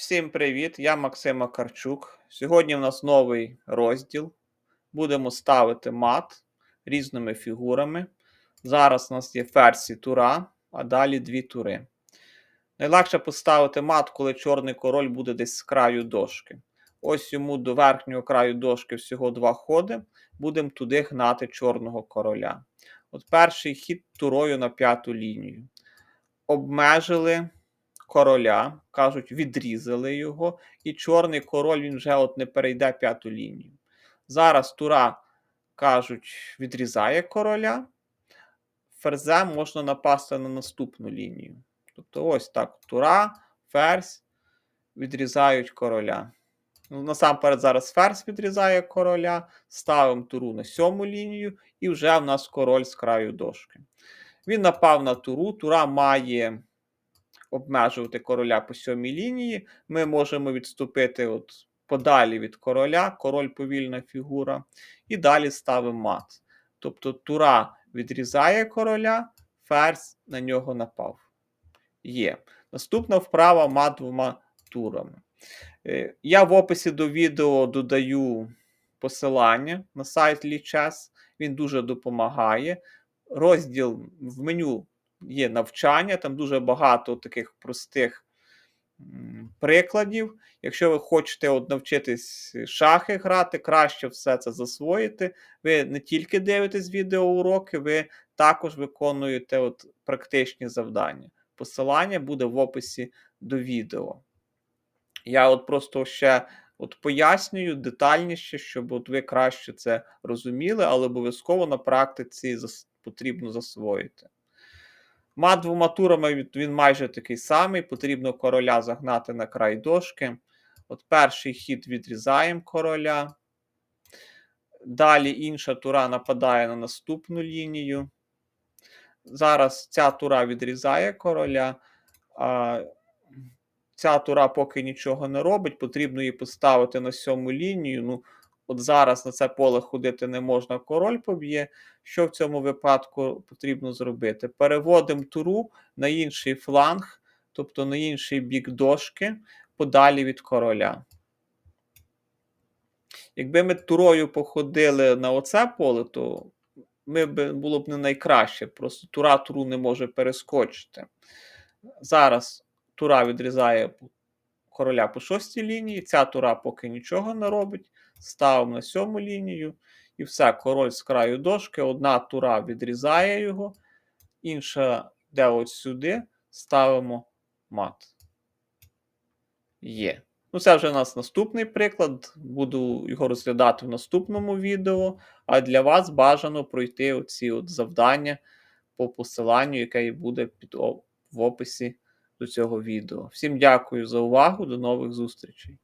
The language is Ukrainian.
Всім привіт! Я Максим Макарчук. Сьогодні в нас новий розділ. Будемо ставити мат різними фігурами. Зараз у нас є ферзь і тура, а далі дві тури. Найлегше поставити мат, коли чорний король буде десь з краю дошки. Ось йому до верхнього краю дошки всього два ходи. Будемо туди гнати чорного короля. От перший хід турою на п'яту лінію. Обмежили короля, кажуть, відрізали його, і чорний король він вже от не перейде п'яту лінію. Зараз тура, кажуть, відрізає короля, ферзем можна напасти на наступну лінію. Тобто, ось так: тура, ферзь відрізають короля. Ну, Насамперед, зараз ферзь відрізає короля, ставимо туру на сьому лінію, і вже в нас король з краю дошки. Він напав на туру, тура має обмежувати короля по сьомій лінії. Ми можемо відступити от подалі від короля, король повільна фігура, і далі ставимо мат. Тобто тура відрізає короля, ферзь на нього напав. Є. Наступна вправа мат двома турами. Е, я в описі до відео додаю посилання на сайт Lichess. Він дуже допомагає. Розділ в меню є навчання, там дуже багато таких простих прикладів. Якщо ви хочете от навчитись шахи грати, краще все це засвоїти. Ви не тільки дивитесь відеоуроки, ви також виконуєте от практичні завдання. Посилання буде в описі до відео. Я от просто ще от пояснюю детальніше, щоб от ви краще це розуміли, але обов'язково на практиці потрібно засвоїти. Мат двома турами він майже такий самий. Потрібно короля загнати на край дошки. От перший хід відрізаємо короля. Далі інша тура нападає на наступну лінію. Зараз ця тура відрізає короля. А Ця тура поки нічого не робить. Потрібно її поставити на сьому лінію. Ну, От зараз на це поле ходити не можна, король поб'є. Що в цьому випадку потрібно зробити? Переводимо туру на інший фланг, тобто на інший бік дошки, подалі від короля. Якби ми турою походили на оце поле, то ми б, було б не найкраще. Просто тура туру не може перескочити. Зараз тура відрізає короля по шостій лінії. Ця тура поки нічого не робить. Ставимо на сьому лінію. І все, король з краю дошки. Одна тура відрізає його, інша йде ось сюди, ставимо мат. Є. Ну, це вже у нас наступний приклад. Буду його розглядати в наступному відео. А для вас бажано пройти оці от завдання по посиланню, яке буде під в описі до цього відео. Всім дякую за увагу, до нових зустрічей.